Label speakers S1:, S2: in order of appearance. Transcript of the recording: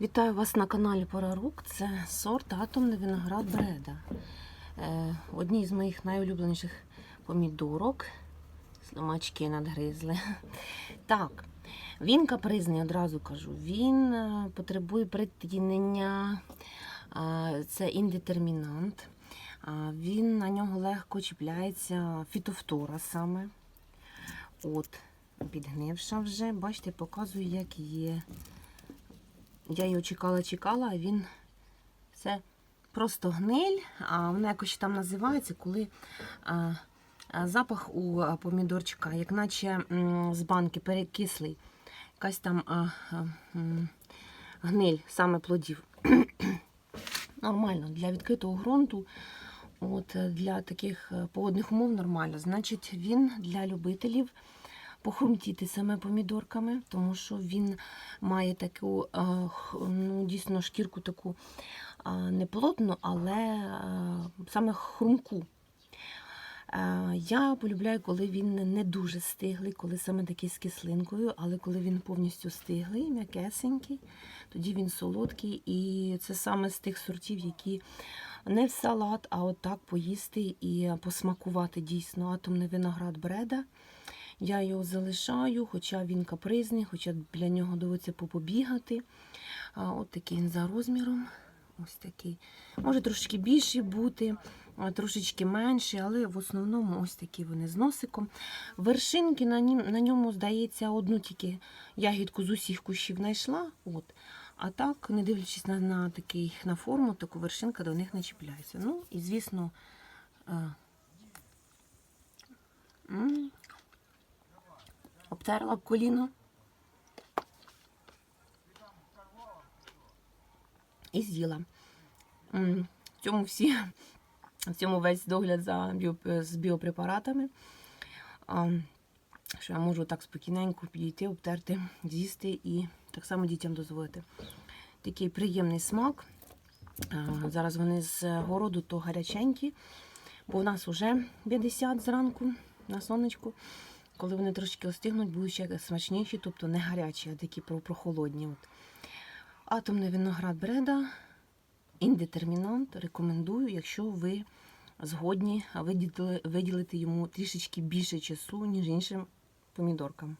S1: Вітаю вас на каналі Порарук. Це сорт атомний виноград Бреда. Е, одні з моїх найулюбленіших помідорок. Слимачки надгризли. Так, він капризний, одразу кажу. Він е, потребує притінення. Е, це індетермінант. Він на нього легко чіпляється фітофтора саме. От, підгнивша вже. Бачите, показую, як є. Я його чекала, чекала, а він це просто гниль, а воно якось там називається, коли а, а, запах у помідорчика, як наче м, з банки перекислий. Якась там а, а, гниль саме плодів. Нормально, для відкритого ґрунту, от, для таких е, погодних умов нормально. Значить, він для любителів похрумтіти саме помідорками, тому що він має таку е, ну, дійсно шкірку таку е, не плотну, але е, саме хрумку. Я полюбляю, коли він не дуже стиглий, коли саме такий з кислинкою, але коли він повністю стиглий, м'якесенький, тоді він солодкий. І це саме з тих сортів, які не в салат, а так поїсти і посмакувати дійсно атомний виноград бреда. Я його залишаю, хоча він капризний, хоча для нього доводиться попобігати. А, От такий він за розміром. Ось такий. Може трошки більший бути, трошечки менший, але в основному ось такі вони з носиком. Вершинки на, нім, на ньому, здається, одну тільки ягідку з усіх кущів знайшла. От. А так, не дивлячись на, на, такий, на форму, таку вершинка до них не чіпляється. Ну і звісно. А, м, обтерла б коліно. І з'їла. В цьому всі, в цьому весь догляд за біо, з біопрепаратами. Що я можу так спокійненько підійти, обтерти, з'їсти і так само дітям дозволити. Такий приємний смак. Зараз вони з городу то гаряченькі, бо в нас вже 50 зранку на сонечку. Коли вони трошки остигнуть, будуть ще смачніші, тобто не гарячі, а такі про- прохолодні. От. Атомний виноград бреда, індетермінант. Рекомендую, якщо ви згодні виділити йому трішечки більше часу, ніж іншим помідоркам.